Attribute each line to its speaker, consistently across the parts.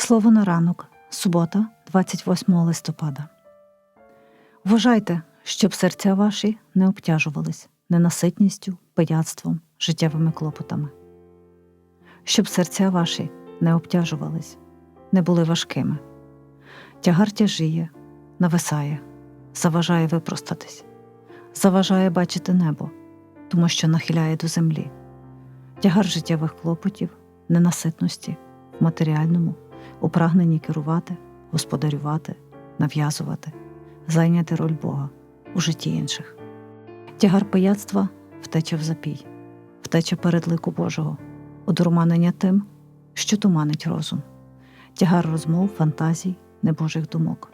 Speaker 1: Слово на ранок, субота, 28 листопада. Вважайте, щоб серця ваші не обтяжувались ненаситністю, пияцтвом, життєвими клопотами, щоб серця ваші не обтяжувались, не були важкими. Тягар тяжіє, нависає, заважає випростатись, заважає бачити небо, тому що нахиляє до землі. Тягар життєвих клопотів, ненаситності матеріальному, у прагненні керувати, господарювати, нав'язувати, зайняти роль Бога у житті інших. Тягар пияцтва втеча в запій, втеча перед лику Божого, одурманення тим, що туманить розум, тягар розмов, фантазій, небожих думок,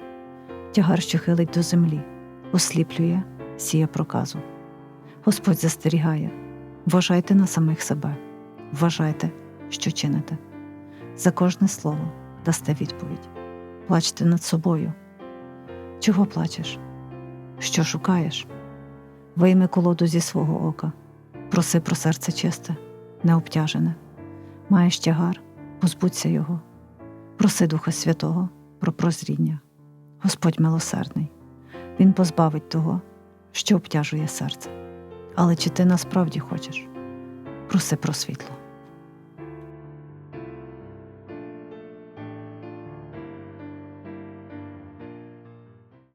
Speaker 1: тягар, що хилить до землі, осліплює, сіє проказу. Господь застерігає, вважайте на самих себе, вважайте, що чините. За кожне слово дасте відповідь. Плачте над собою. Чого плачеш? Що шукаєш? Вийми колоду зі свого ока, проси про серце чисте, необтяжене. Маєш тягар, позбудься його. Проси Духа Святого про прозріння. Господь милосердний, Він позбавить того, що обтяжує серце. Але чи ти насправді хочеш? Проси про світло.